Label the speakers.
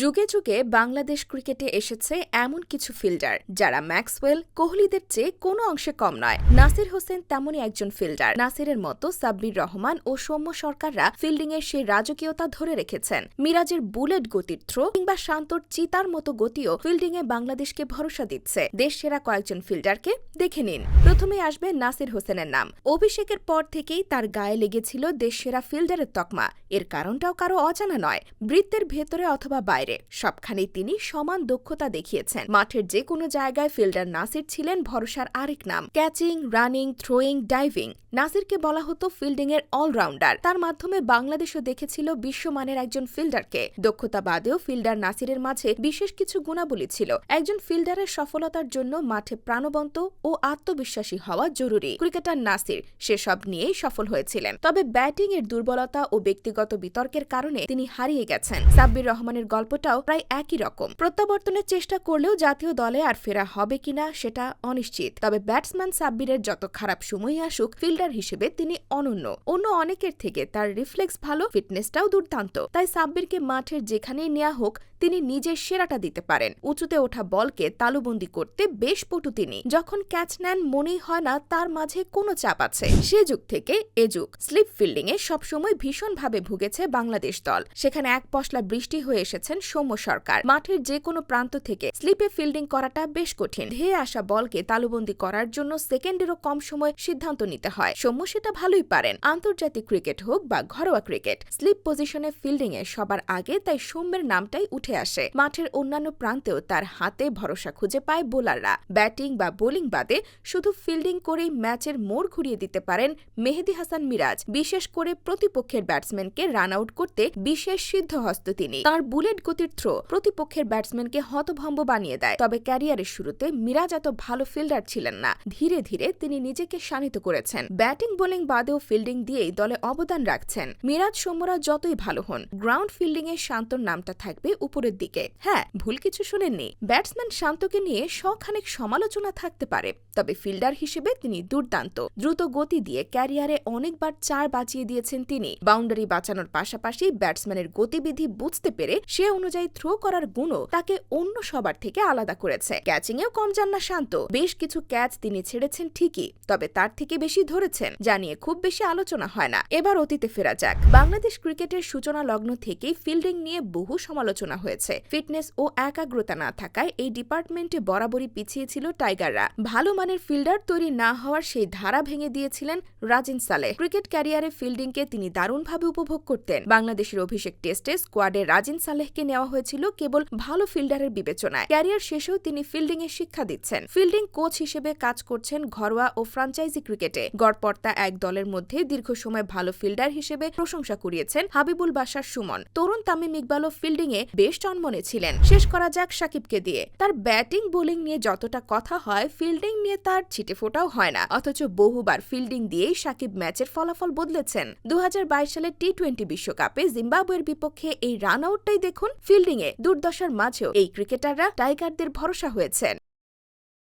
Speaker 1: যুগে যুগে বাংলাদেশ ক্রিকেটে এসেছে এমন কিছু ফিল্ডার, যারা ম্যাক্সওয়েল কোহলিদের চেয়ে কোনো অংশে কম নয়। নাসির হোসেন তেমনই একজন ফিল্ডার। নাসিরের মতো সাব্বির রহমান ও সৌম্য সরকাররা ফিল্ডিংয়ের সেই রাজকীয়তা ধরে রেখেছেন। মিরাজের বুলেট গতির থ্রো কিংবা শান্তর চিতার মতো গতিও ফিল্ডিংয়ে বাংলাদেশকে ভরসা দিচ্ছে। দেশ সেরা কয়েকজন ফিল্ডারকে দেখে নিন। প্রথমে আসবে নাসির হোসেনের নাম। অভিষেকের পর থেকেই তার গায়ে লেগেছিল দেশ সেরা ফিল্ডারের তকমা। এর কারণটাও কারও অজানা নয়। বৃত্তের ভেতরে অথবা বাইরে সবখানেই তিনি সমান দক্ষতা দেখিয়েছেন। মাঠের যে কোনো জায়গায় ফিল্ডার নাসির ছিলেন ভরসার আরেক নাম। Catching, running, throwing, diving. নাসিরকে বলা হতো ফিল্ডিং এর অলরাউন্ডার। তার মাধ্যমে বাংলাদেশও দেখেছিল বিশ্বমানের একজন ফিল্ডারকে। দক্ষতা বাদেও ফিল্ডার নাসিরের মাঝে বিশেষ কিছু গুণাবলী ছিল। একজন ফিল্ডারের সফলতার জন্য মাঠে প্রাণবন্ত ও আত্মবিশ্বাসী হওয়া জরুরি। ক্রিকেটার নাসির সেসব নিয়েই সফল হয়েছিলেন। তবে ব্যাটিং এর দুর্বলতা ও ব্যক্তিগত বিতর্কের কারণে তিনি হারিয়ে গেছেন। সাব্বির রহমানের গল্পটাও প্রায় একই রকম। প্রত্যাবর্তনের চেষ্টা করলেও জাতীয় দলে আর ফেরা হবে কিনা সেটা অনিশ্চিত। তবে ব্যাটসম্যান সাব্বিরের যত খারাপ সময়ই আসুক, ফিল্ডার হিসেবে তিনি অনন্য। অন্য অনেকের থেকে তার রিফ্লেক্স ভালো, ফিটনেসটাও দুর্দান্ত। তাই সাব্বিরকে মাঠের যেখানেই নেওয়া হোক, তিনি নিজের সেরাটা দিতে পারেন। উঁচুতে ওঠা বলকে তালুবন্দি করতে বেশ পটু তিনি। যখন ক্যাচ নেন, মনেই হয় না তার মাঝে কোনো চাপ আছে। সে যুগ থেকে এ যুগ। স্লিপ ফিল্ডিং এ সবসময় ভীষণভাবে ভুগেছে বাংলাদেশ দল। সেখানে এক পশলা বৃষ্টি হয়ে এসেছেন সৌম্য সরকার। মাঠের যে কোনো প্রান্ত থেকে স্লিপে ফিল্ডিং করাটা বেশ কঠিন। ধেয়ে আসা বলকে তালুবন্দি করার জন্য সেকেন্ডেরও কম সময় সিদ্ধান্ত নিতে হয়। সৌম্য সেটা ভালোই পারেন। আন্তর্জাতিক ক্রিকেট হোক বা ঘরোয়া ক্রিকেট, স্লিপ পজিশনে ফিল্ডিং এ সবার আগে তাই সৌম্যের নামটাই উঠে আসে। মাঠের অন্যান্য প্রান্তেও তার হাতে ভরসা খুঁজে পায় বোলাররা। ব্যাটিং বা বোলিং বাদে শুধু ফিল্ডিং করেই ম্যাচের মোড় ঘুরিয়ে দিতে পারেন মেহেদি হাসান মিরাজ। বিশেষ করে প্রতিপক্ষের ব্যাটসম্যানকে রান আউট করতে বিশেষ সিদ্ধহস্ত তিনি। তার বুলেট গতির থ্রো প্রতিপক্ষের ব্যাটসম্যানকে হতভম্ব বানিয়ে দেয়। তবে ক্যারিয়ারের শুরুতে মিরাজ এত ভালো ফিল্ডার ছিলেন না। ধীরে ধীরে তিনি নিজেকে শানিত করেছেন। ব্যাটিং, বোলিং বাদেও ফিল্ডিং দিয়েই দলে অবদান রাখছেন। মিরাজ সৌম্যরা যতই ভালো হন, গ্রাউন্ড ফিল্ডিং এ শান্তর নামটা থাকবে উপরের দিকে। হ্যাঁ ভুল কিছু শুনেননি। ব্যাটসম্যান শান্তকে নিয়ে শখানেক সমালোচনা থাকতে পারে, তবে ফিল্ডার হিসেবে তিনি দুর্দান্ত। দ্রুত গতি দিয়ে ক্যারিয়ারে অনেকবার চার বাঁচিয়ে দিয়েছেন তিনি। বাউন্ডারি বাঁচানোর পাশাপাশি ব্যাটসম্যানের গতিবিধি বুঝতে পেরে সে অনুযায়ী থ্রো করার গুণও তাকে অন্য সবার থেকে আলাদা করেছে। ক্যাচিংয়েও কম যান না শান্ত। বেশ কিছু ক্যাচ তিনি ছেড়েছেন ঠিকই, তবে তার থেকে বেশি ধরেছেন, যা নিয়ে খুব বেশি আলোচনা হয় না। এবার অতীতে ফেরা যাক। বাংলাদেশ ক্রিকেটের সূচনা লগ্ন থেকেই ফিল্ডিং নিয়ে বহু সমালোচনা হয়েছে। ফিটনেস ও একাগ্রতা না থাকায় এই ডিপার্টমেন্টে বরাবরই পিছিয়ে ছিল টাইগাররা ভালো মানের ফিল্ডার তৈরি না হওয়ার সেই ধারা ভেঙে দিয়েছিলেন রাজিন সালে। ক্রিকেট ক্যারিয়ারে ফিল্ডিংকে তিনি দারুণভাবে উপভোগ করতেন। বাংলাদেশের অভিষেক টেস্টে স্কোয়াডে রাজিন সালেহকে নেওয়া হয়েছিল কেবল ভালো ফিল্ডারের বিবেচনায়। ক্যারিয়ার শেষেও তিনি ফিল্ডিং এর শিক্ষা দিচ্ছেন। ফিল্ডিং কোচ হিসেবে কাজ করছেন ঘরোয়া ও ফ্রাঞ্চাইজি ক্রিকেটে। গড়পর্তা এক দলের মধ্যে দীর্ঘ সময় ভালো ফিল্ডার হিসেবে প্রশংসা কুড়িয়েছেন হাবিবুল বাসার সুমন। তরুণ তামিম ইকবালও ফিল্ডিং এ বেশ চনমনে ছিলেন। শেষ করা যাক সাকিবকে দিয়ে। তার ব্যাটিং, বোলিং নিয়ে যতটা কথা হয়, ফিল্ডিং নিয়ে তার ছিটে ফোটাও হয় না। অথচ বহুবার ফিল্ডিং দিয়েই সাকিব ম্যাচের ফলাফল বদলেছেন। দু হাজার বাইশ সালের টি টোয়েন্টি বিশ্বকাপে জিম্বাবুয়ের বিপক্ষে এই রান আউটটাই দেখুন ফিল্ডিং এ দুর্দশার মাঝেও এই ক্রিকেটাররা টাইগারদের ভরসা হয়েছেন।